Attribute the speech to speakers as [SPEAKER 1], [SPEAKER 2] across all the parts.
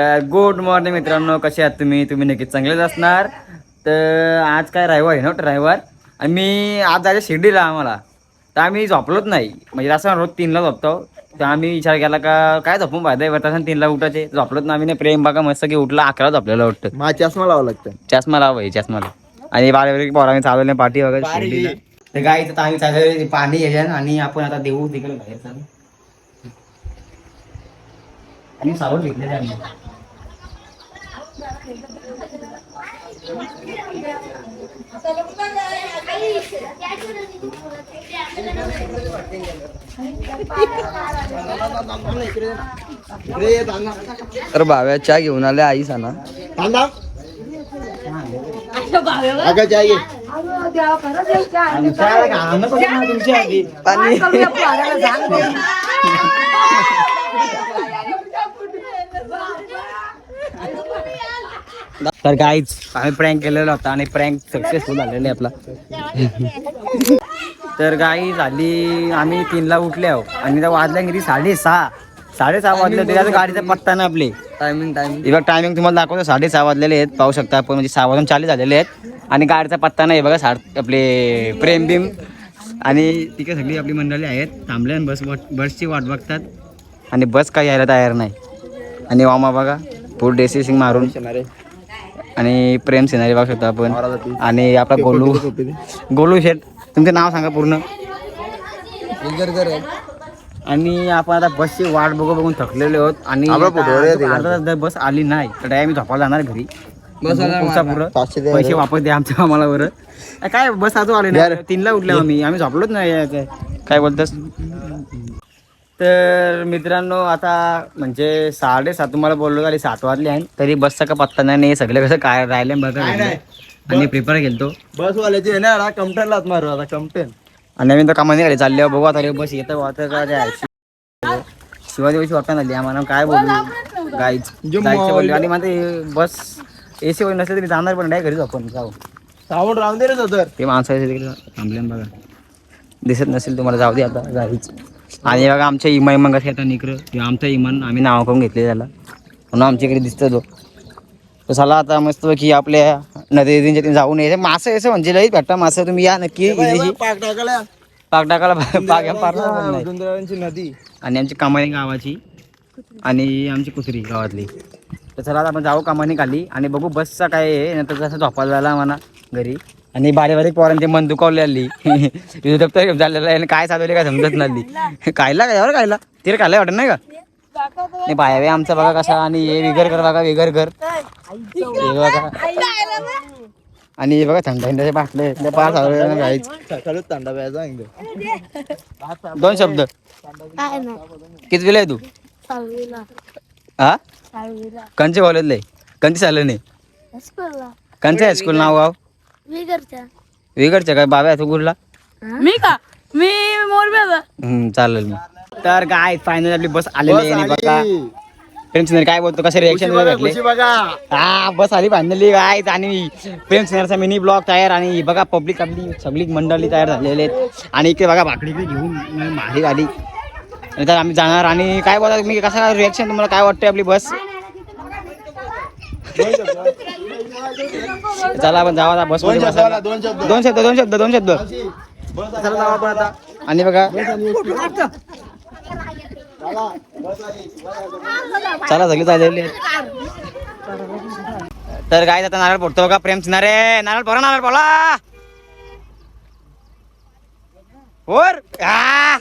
[SPEAKER 1] तर good morning मित्रांनो कसे आहात तुम्ही? तुम्ही नक्कीच चांगलेच असणार. तर आज काय रविवार आहे ना रविवार? आणि मी आज जायचं शिर्डीला आम्हाला. तर आम्ही झोपलोच नाही. म्हणजे असं रोज तीनला झोपतो. तर आम्ही विचार केला का काय झोपून फायदा आहे? बरं तीनला उठायचे. झोपलोच ना आम्ही नाही प्रेम बघा मस्त की उठला अकरा झोपलेलं वाटतं
[SPEAKER 2] माझ्या चष्मा लावा लागतं.
[SPEAKER 1] चष्मा लावा भाई चष्मा लावा. आणि बारा पोरांनी चालवले पाठी वगैरे शिर्डीला. तर गाई तर आम्ही चालवले पाणी घ्यायच्या आणि आपण आता देऊ तिकडे बाहेर चालू. आणि सावध घेतलेले आम्ही.
[SPEAKER 2] तर भाव्या चहा घेऊन आल्या आई सांगा. अगं चहा घे.
[SPEAKER 1] तुमची आधी.
[SPEAKER 2] पाणी.
[SPEAKER 1] तर काहीच आम्ही प्रँक केलेला होता आणि प्रँक सक्सेसफुल झालेला आहे आपला. तर गाई झाली आम्ही तीनला उठले आहो. आणि त्या वाजल्या किती? साडेसहा. साडेसहा वाजले होते त्याचा गाडीचा पत्ता ना आपले.
[SPEAKER 2] टायमिंग टायमिंग
[SPEAKER 1] हे बघा टायमिंग तुम्हाला दाखवतो. साडेसहा वाजलेले आहेत. पाहू शकता आपण म्हणजे सहा वाजून चाळीस झालेले आहेत. आणि गाडीचा पत्ता नाही बघा साड आपले प्रेम बिम आणि तिकडे सगळी आपली मंडळी आहेत. थांबले आणि बस वाट बसची वाट बघतात. आणि बस काही यायला तयार नाही. आणि वामा बघा फुल डेसिसिंग मारून. आणि प्रेम सिनारी बघू शकतो आपण. आणि आपला गोलू गोलू शेट तुमचं नाव सांगा पूर्ण. आणि आपण आता बसची वाट बघू बघून थकलेले आहोत. आणि? अर्धा तास बस आली नाही तर डायरेक्ट मी झोपायला जाणार घरी. पैसे. वापस द्या आमच्या आम्हाला बरं. अ, काय बस अजून आली नाही. तीनला उठले आम्ही. आम्ही झोपलोच नाही. काय बोलतस? तर मित्रांनो आता म्हणजे साडेसात तुम्हाला बोललो झाली सात वाजले आहे तरी बसचा का पत्ता नाही नाही सगळे कसं काय राहिले बघा
[SPEAKER 2] नाही.
[SPEAKER 1] आणि प्रिपेअर गेलतो
[SPEAKER 2] बस वाल्याची आहे ना आता कमटेन लात मारू आता कमटेन
[SPEAKER 1] आणि आम्ही तर कामाने गाडी चालले बघू आता बस येतं वाटतं का. शिवाजी दिवशी वाटणं झाली आम्हाला काय बोलू. जायचं बोलले.
[SPEAKER 2] मौल-
[SPEAKER 1] आणि मग ते बस एसी वगैरे नसले तरी जाणार पण नाही घरीच आपण जाऊ.
[SPEAKER 2] सावून राहून दे रे
[SPEAKER 1] ते माणसं थांबले बघा. दिसत नसेल तुम्हाला जाऊ दे आता गाईच आणि बघा आमच्या इमा इमान कसं येतात इकडं ते आमचा इमान आम्ही नाव करून घेतले त्याला. म्हणून आमच्या इकडे दिसतो तो. तर चला आता मस्त की आपल्या नदी नदींच्या जाऊन यायचं. मासं यायचं म्हणजे लई भेटता मासं. तुम्ही या नक्की
[SPEAKER 2] पाक टाकायला. नदी.
[SPEAKER 1] आणि आमची कामानी गावाची. आणि आमची कुत्री गावातली. तर चला आता आपण जाऊ कामानी खाली आणि बघू बसचा काय आहे नंतर कसं झोपायला झाला म्हणा घरी. आणि बारीक बारीक पोरांची मन दुखावलेली दप्तर झालेलं आहे. आणि काय साधवले काय समजत नाही खायला काय? एवढं खायला? तिला खायला वाटत नाही का? नाही बायावे आमचा बघा कसा आणि हे विगर कर बघा विगर कर. आणि हे बघा थंड थंडाचे बाटले पाच हजार
[SPEAKER 2] थंडा
[SPEAKER 1] दोन शब्द. किती वेळ आहे तू? हा कंचे कॉलेजला कंचे चाललं नाही. कंचे हायस्कूल नाव गाव. वेगळच्या काय? बाबा तू कुठला?
[SPEAKER 3] मी का? मी मोरब्याचा
[SPEAKER 1] हम्म, चालेल मी तर काय फायनल आपली बस आलेली आहे आणि बघा. प्रेम सिन्नर काय बोलतो? कसे रिएक्शन भेटले? हा बस आली फायनली काय आणि प्रेम सिन्नरचा मिनी ब्लॉग तयार आणि बघा पब्लिक आपली सगळी मंडळी तयार झालेले आहेत. आणि इकडे बघा भाकडी इकडे घेऊन मारी आली. तर आम्ही जाणार आणि काय बोला मी कसं रिएक्शन तुम्हाला काय वाटतंय आपली बस? चला आपण आता बस
[SPEAKER 2] दोन शब्द दोन शब्द.
[SPEAKER 1] दोन शब्द दोन शब्द चला जाऊ आपण आता. आणि बघा. चला सगळी चाललेली आहेत. तर काय आता नारळ फोडतो बघा प्रेम रे नारळ फोडा नारळ वर आ!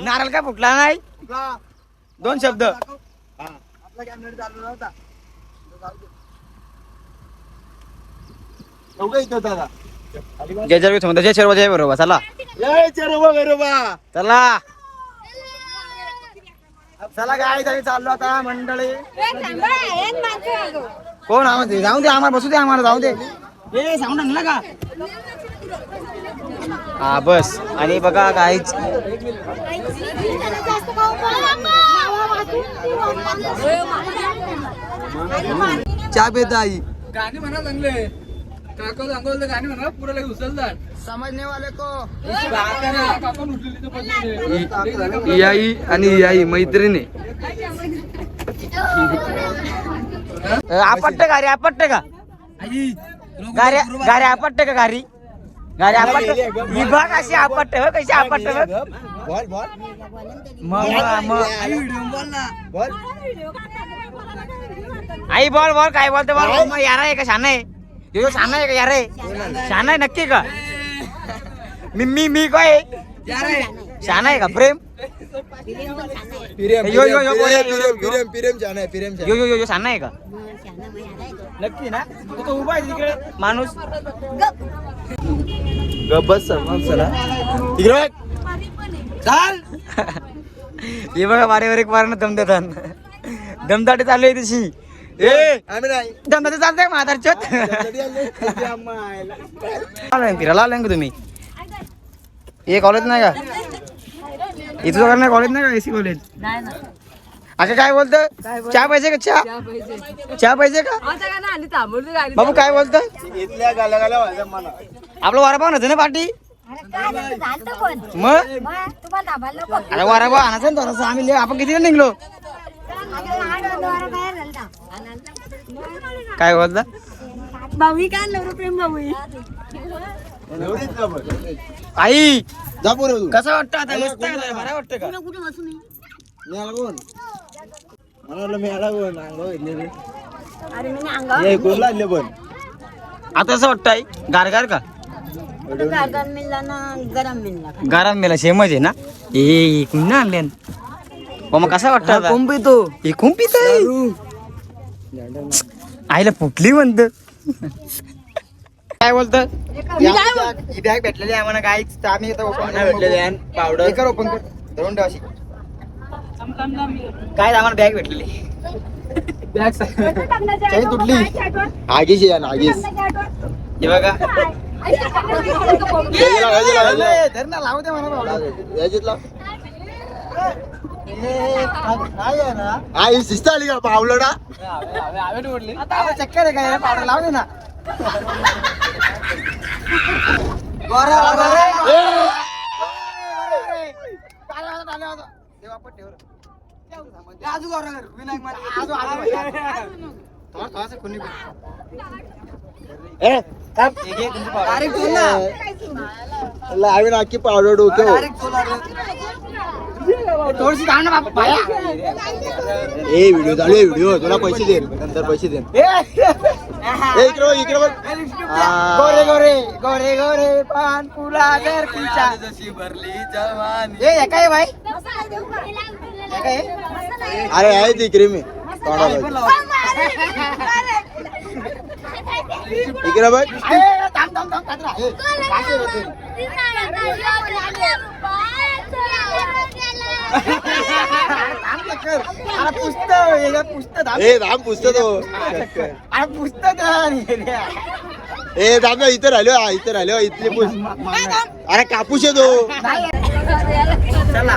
[SPEAKER 1] नारळ काय फुटला नाही? दोन शब्द. जय जय समजा जय शर्व जय बरोबर चला. चला. चला काय तरी चाललो आता मंडळी. कोण? आवाज दे जाऊ दे आम्हाला बसू दे आम्हाला जाऊ दे. ए साऊंड आणला का? हा बस. आणि बघा काहीच
[SPEAKER 2] चहा पेत आई
[SPEAKER 4] गाणी म्हणा चांगले काका तर गाणी म्हणा पुढे लगे उचलतात.
[SPEAKER 2] समजने वाले को. आई आणि आई मैत्रिणी.
[SPEAKER 1] आपटत गाडी आपटत का? गाडी आपटत का गाडी गाडी आपटत विभाग अशी आपटत हो कशी.
[SPEAKER 2] Ball ball.
[SPEAKER 1] मग
[SPEAKER 2] बॉल
[SPEAKER 1] आई बोल बोल काय बोलतो बोल. मग यार आहे का शान आहे? यो शान आहे का यार? आहे शान आहे नक्की का? मी मी मी काय शान आहे का प्रेम? यो, यो, यो,
[SPEAKER 2] आहे पिरेम छान
[SPEAKER 1] यो यो यो यो शान आहे का? नक्की ना? तू तो उभा आहे तिकडे. माणूस.
[SPEAKER 2] गब्बस सला इकडे. चाल.
[SPEAKER 1] हे बघा वारे वारे वारे दम देतात दमदाटी चालू आहे तशी. ए
[SPEAKER 2] आम्ही नाही.
[SPEAKER 1] दमदाटी चालतंय
[SPEAKER 2] आले? आयला.
[SPEAKER 1] आलाय फिरायला आलाय का तुम्ही. हे कॉलेज नाही का? इथं वगैरे नाही कॉलेज नाही का एसी कॉलेज
[SPEAKER 3] नाही ना.
[SPEAKER 1] असं काय बोलतं? चहा पाहिजे का चहा? चहा पाहिजे. का? बाबू काय बोलतं? आपलं वाराबा आणायचं ना पार्टी? मग? अरे वाराबा आणायचं ना थोडंसं. आम्ही ले- आपण किती निघलो? काय बोलता?
[SPEAKER 3] भावी काय नवरा प्रेम भावी
[SPEAKER 2] बघ.
[SPEAKER 1] आई. कसं वाटतं आता? मस्त आहे का? बरं वाटतं का?
[SPEAKER 3] कुठे बसू मी
[SPEAKER 2] मी आला कोण? मला वाटलं मी आला कोण? अंगावर घेतले रे.
[SPEAKER 3] अरे मी अंगावर
[SPEAKER 2] कोण लागले पण?
[SPEAKER 1] आता असं वाटतं आई. गारगार का?
[SPEAKER 3] मिळला ना गरम मिळला
[SPEAKER 1] गारात मेला सेमच आहे ना? ए कुणा आणले मग कसा वाटतं आता?
[SPEAKER 2] पितो
[SPEAKER 1] हे पित आईला फुटली म्हणत. काय बोलत? ही बॅग भेटलेली आहे आम्हाला काय आम्ही इथं
[SPEAKER 2] नाही भेटलेली आहे.
[SPEAKER 1] पावडर कर ओपन कर धरून ठेव अशी. काय आम्हाला बॅग भेटलेली. चैन तुटली.
[SPEAKER 2] आगीच या ना आगीच
[SPEAKER 1] हे बघा.
[SPEAKER 2] याजीला,
[SPEAKER 1] ना लावू दे मला पावडर.
[SPEAKER 2] याजीतला. शिस्त आली का पावलडा
[SPEAKER 1] ना चक्कर आहे काय पावडर लावू दे ना आज आजू गोरा विनायक मला- आजू, आजू. थोडं-
[SPEAKER 2] ए.
[SPEAKER 1] हे घे तुमची पावडर.
[SPEAKER 2] नाकी डोक्यावर
[SPEAKER 1] थोडीशी ना.
[SPEAKER 2] ए व्हिडिओ चालू आहे व्हिडिओ. तुला पैसे दे नंतर पैसे दे
[SPEAKER 1] ए,
[SPEAKER 2] ए इकडे बघ, इकडे बघ. आ.
[SPEAKER 1] गोरे गोरे गोरे गोरे पान फुला दर पिचा ए हे काय भाई काय
[SPEAKER 2] अरे आहे ती क्रीम तोंडाला इकडे बघ.
[SPEAKER 1] ए, हे थांब.
[SPEAKER 2] पुसतो तो. ए थांब ना इथं राहिलो इथं राहिलो इथले पुस अरे कापूस आहे तो.
[SPEAKER 1] चला.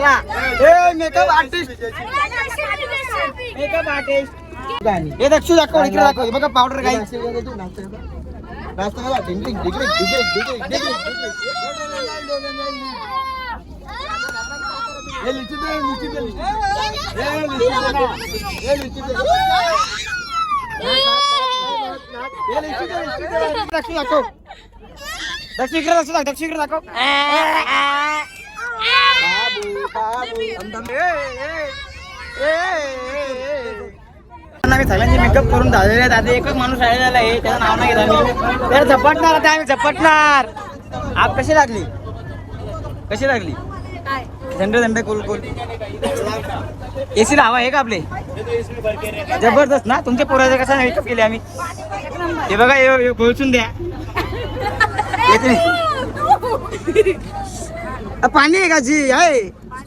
[SPEAKER 1] झाला ए मेकअप आर्टिस्ट मेकअप आर्टिस्ट हे दक्षू दाखव इकडे दाखव. बघा पावडर काही दक्षिण दाखव. दक्षिण दाखव दक्षिण दाखव. आम्ही सगळ्यांचे मेकअप करून झालेले आहेत आता एकच माणूस राहिलेला आहे त्याचं नाव नाही झपटणार आता आम्ही झपटणार. आप कशी लागली? कशी लागली? थंड थंड कुल कुल. एसी हवा आहे का आपले? जबरदस्त ना? तुमच्या पोराचा कसा मेकअप केले आम्ही? हे बघा हे खोचून द्या. पाणी आहे का जी? आहे.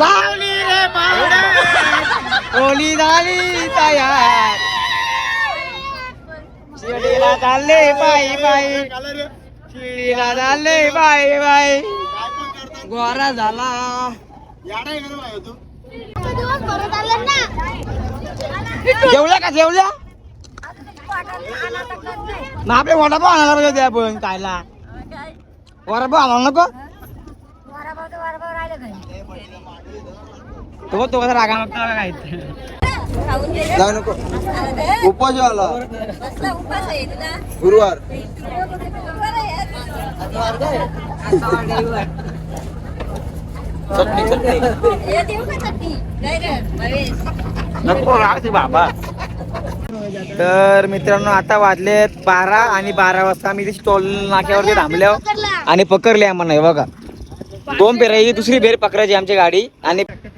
[SPEAKER 1] लावली रे पावडे ओली झाली तयार. शिडीला चालले बाई बाई. शिडीला चालले बाई बाई. गोरा झाला. जेवल्या का जेवल्या? ना आपले वडापाव आणायला होते आपण खायला. वडापाव आणायला नको? तो तो कसा रागा बघा काय
[SPEAKER 2] जाऊ नको. उपास आला. गुरुवार.
[SPEAKER 1] चटणी चटणी. नको राहते बाबा. तर मित्रांनो आता वाजलेत बारा आणि बारा वाजता आम्ही इथे स्टॉल नाक्यावरती थांबलो. आणि पकडले आम्हाला बघा. दोन पेर ही दुसरी बेर पकडायची आमची गाडी. आणि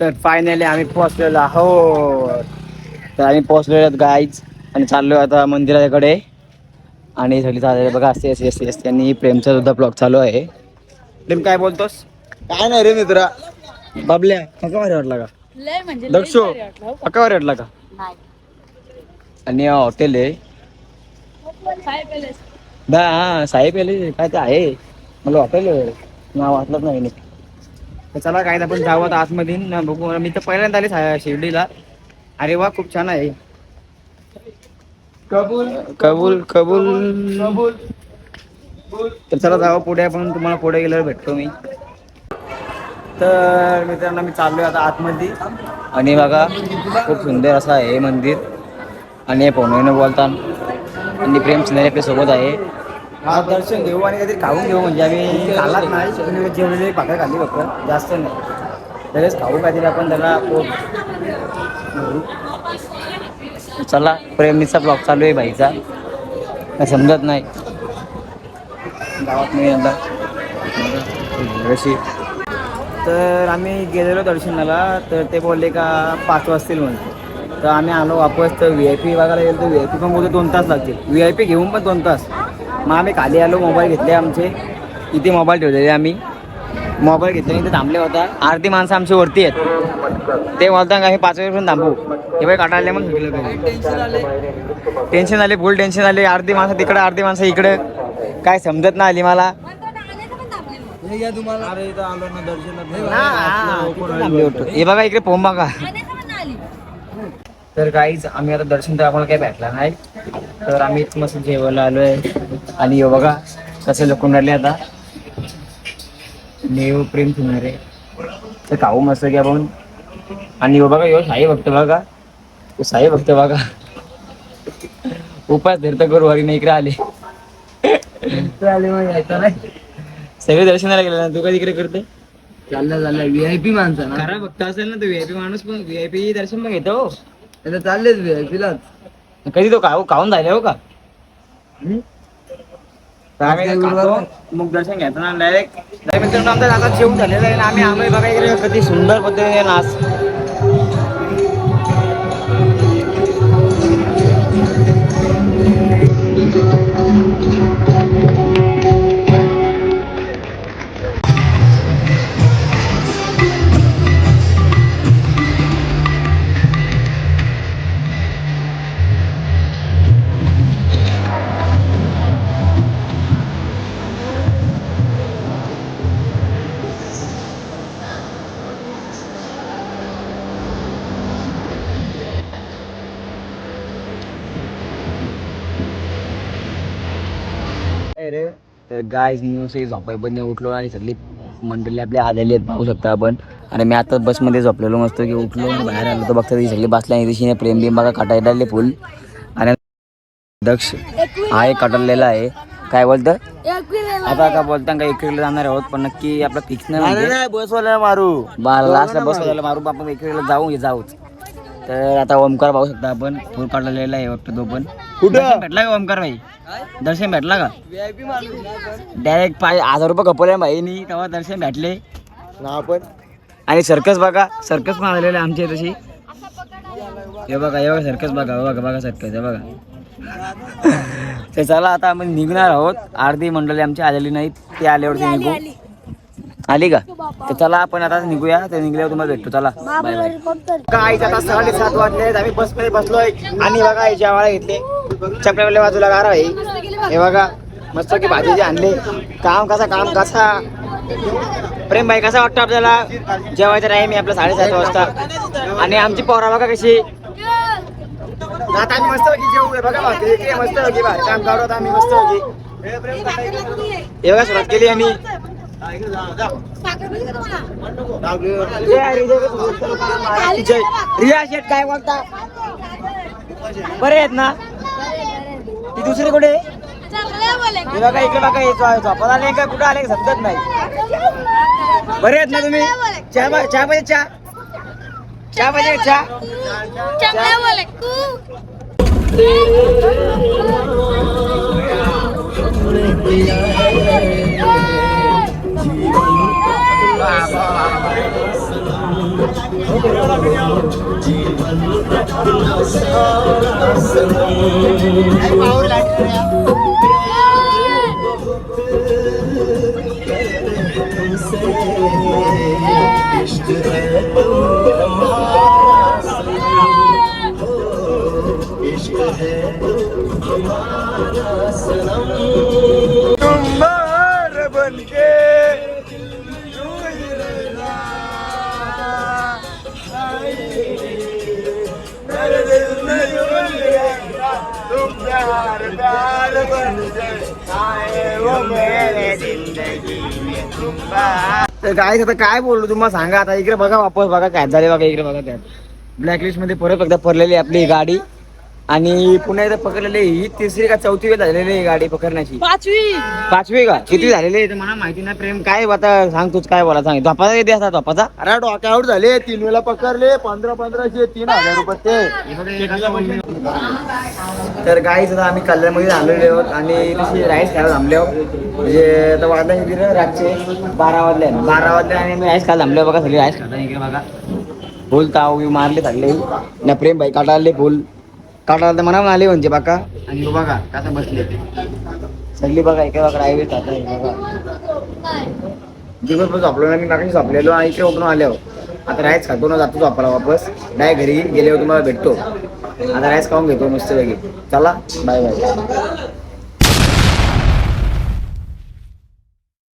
[SPEAKER 1] तर फायनली आम्ही पोहोचलेलो आहोत. तर आम्ही पोहोचलेलो आहोत गाईज आणि चाललो आता मंदिराकडे आणि सगळी चालले बघा. असते असते असते असते आणि प्रेमचा सुद्धा ब्लॉग चालू आहे. प्रेम काय बोलतोस?
[SPEAKER 2] काय नाही रे मित्रा.
[SPEAKER 1] बाबल्या पक्का भारी वाटला का? दक्षो पक्का भारी वाटला का? आणि हॉटेल आहे. हा साहेब आले काय ते आहे. मला हॉटेल नाव वाटलंच नाही. तर चला काय आपण जाऊ आता आतमध्ये. न बघू मी तर पहिल्यांदा आले शिर्डीला. अरे वा खूप छान आहे. कबूल कबूल कबूल तर चला जाऊ पुढे आपण तुम्हाला पुढे गेल्यावर भेटतो मी. तर मित्रांनो मी चाललोय आता आतमध्ये. आणि बघा खूप सुंदर असं आहे हे मंदिर. आणि हे फोनवरनं बोलतात आणि प्रेम सिंधे आपल्यासोबत आहे. हा दर्शन घेऊ आणि काहीतरी खाऊन घेऊ म्हणजे आम्ही खाल्लाच नाही पण जेवलेली भाकर खाल्ली फक्त जास्त नाही. लगेच खाऊ काहीतरी आपण त्याला पोट. चला प्रेमीचा ब्लॉग चालू आहे बाईचा काय समजत नाही. गावात नाही आता. अशी तर आम्ही गेलेलो दर्शनाला तर ते बोलले का पाच वाजतील म्हणते तर आम्ही आलो वापस तर व्ही आय पी बघायला गेलो तर व्ही आय पी पण बोलतो दोन तास लागतील. व्ही आय पी घेऊन पण दोन तास. मग आम्ही खाली आलो मोबाईल घेतले आमचे. इथे मोबाईल ठेवलेले आम्ही. मोबाईल घेतले इथे थांबले होता. अर्धी माणसं आमची वरती आहेत. ते बोलता का हे पाच वाजेपर्यंत थांबू. हे बाई काटायला मग टेन्शन आले फुल टेन्शन आले. अर्धी माणसं तिकडं अर्धी माणसं इकडं. काय समजत नाही आली मला. हे बघा इकडे पोम बघा तर काहीच आम्ही आता दर्शन तर आम्हाला काही भेटला नाही. तर आम्ही इथं मस्त जेवायला आलोय. आणि हे बघा कसे लोक राहिले आता. नेव प्रेम सुनारे तर खाऊ मस्त घ्या आपण आणि हो बघा यो साई भक्त बघा. तो साई भक्त बघा. उपास धरत करू हरी इकडे आले. आले मग यायचं नाही. सगळे दर्शनाला गेले ना तू कधी इकडे करते
[SPEAKER 4] चाललं चाललं. व्हीआयपी माणसं ना.
[SPEAKER 1] खरा भक्त असेल ना तो व्हीआयपी माणूस पण व्हीआयपी दर्शन पण घेतो.
[SPEAKER 4] आता चाललेच व्हीआयपीलाच
[SPEAKER 1] कधी तो खाऊ खाऊन झाले हो का? मग दर्शन घेतो ना डायरेक्ट मित्रांनो आमचा आता जेवण झालेलं आहे आणि आम्ही आम्ही बघा इकडे. कधी सुंदर पद्धतीने नाच. तर गाय न्यूज झोपाय पण उठलो आणि सगळी मंडळी आपल्या आलेली आहेत पाहू शकता आपण. आणि मी आता बसमध्ये झोपलेलो मस्त की उठलो बाहेर आलो तर बघता ती सगळी बसल्या दिशेने प्रेम बिम बघा काटायला फुल आणि दक्ष हा एक कटरलेला आहे. काय बोलतं? आता का बोलता का इकडे जाणार आहोत पण नक्की आपला फिक्स नाही म्हणजे.
[SPEAKER 2] बसवायला मारू.
[SPEAKER 1] लास्टला बस मारू. आपण इकडे जाऊ जाऊच. तर आता ओमकार पाहू शकता आपण. फुल काढलेला आहे वाटतं तो पण. दर्शन भेटला का ओमकार भाई? दर्शन भेटला का? डायरेक्ट पाच हजार रुपये कपवले भाईनी तेव्हा दर्शन भेटले.
[SPEAKER 2] ना आपण.
[SPEAKER 1] आणि सर्कस बघा सर्कस पण आलेले आहे आमच्या तशी. हे बघा हे बघा सर्कस बघा हे बघा बघा सर्कस हे बघा. तर चला आता आम्ही निघणार आहोत. अर्धी मंडळी आमची आलेली नाहीत ते आल्यावरती निघू. आली का? तर चला आपण आता निघूया. तर निघल्यावर तुम्हाला भेटतो. चला. बाय बाय काय आता साडेसात वाजले आहेत. आम्ही बसमध्ये बसलोय. आणि बघा हे जेवायला घेतले. चपल्यावाल्या बाजूला गारा आहे. हे बघा मस्त की भाजी जे आणले. काम कसा काम कसा? प्रेम भाई कसा वाटतं आपल्याला? जेवायचा टाइम आहे आपला साडेसात वाजता. आणि आमची पोरा बघा कशी. आता आम्ही मस्त जेवू. बघा भाकरी मस्त होती बाहेर काम काढू आता आम्ही मस्त होती हे बघा सुरुवात केली आम्ही. रिया शेट काय बोलता बरे आहेत ना ती दुसरी कुठे आहे? हे बघा इकडे बघा हे झो- आले काय कुठे आले समजत नाही बरे आहेत ना तुम्ही चहा चहा पाहिजे चहा चहा पाहिजे ਜੀਵਨ ਦਾ ਸਾਰਾ ਸਨਮ तर काय आता काय बोललो तुम्हाला सांगा. आता इकडे बघा वापस बघा काय झाले बघा इकडे बघा त्यात. ब्लॅकलिस्टमध्ये परत एकदा पडलेली आहे आपली गाडी. आणि पुन्हा एकदा पकडलेली. ही तिसरी का चौथी वेळ झालेली आहे गाडी पकडण्याची.
[SPEAKER 3] पाचवी.
[SPEAKER 1] पाचवी का? किती झालेली आहे? ते मला माहिती नाही प्रेम. काय आता सांग तूच काय बोला सांग. धपाचा किती असतात धपाचा?
[SPEAKER 2] अरे डोक्यावर झाले तीन वेळा पकडले पंधरा पंधराशे तीन हजार रुपये ते.
[SPEAKER 1] तर गाईच आता आम्ही कल्याणमध्ये आलेलो आहोत आणि तशी राईस खायला थांबले आहोत. म्हणजे आता वाजले किती? रातचे बारा वाजले बारा वाजले आणि मी राईस खायला थांबले बघा सगळी राईस खाता इकडे बघा. फुल ताव मारले सगळे. ना प्रेम भाई काटाळले फुल. काटाळले म्हणा आले म्हणजे बाका. आणि ह्यो बघा कसं बसले सगळी बघा इकडे बघा राईस खाता हे बघा. दिवसभर झोपलो ना मी मागाशी झोपलेलो आणि इकडे उठून आले आता राईस खातो ना जातो झोपायला वापस. डाय घरी गेल्यावर तुम्हाला भेटतो. आता राईस खाऊन घेतो मस्त पैकी. चला बाय बाय